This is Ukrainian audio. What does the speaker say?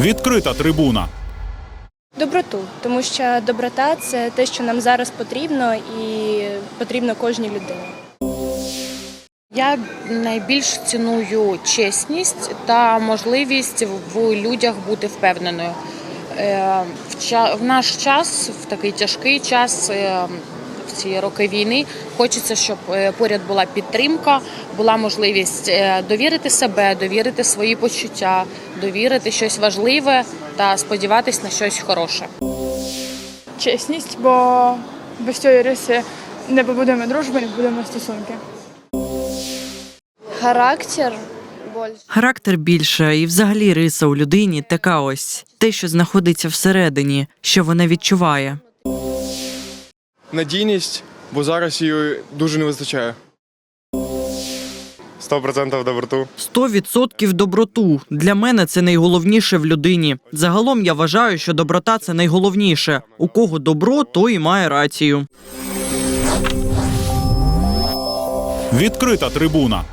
Відкрита трибуна. Доброту, тому що доброта це те, що нам зараз потрібно, і потрібно кожній людині. Я найбільш ціную чесність та можливість в людях бути впевненою. Е, В наш час, в такий тяжкий час, е, в ці роки війни, хочеться, щоб е, поряд була підтримка, була можливість е, довірити себе, довірити свої почуття, довірити щось важливе та сподіватись на щось хороше. чесність, бо без цієї риси не побудуємо дружби, не побудуємо стосунки. Характер. Характер більше і взагалі риса у людині така ось те, що знаходиться всередині, що вона відчуває. Надійність, бо зараз її дуже не вистачає. 100% доброту. 100% доброту. Для мене це найголовніше в людині. Загалом я вважаю, що доброта це найголовніше. У кого добро, той і має рацію. Відкрита трибуна.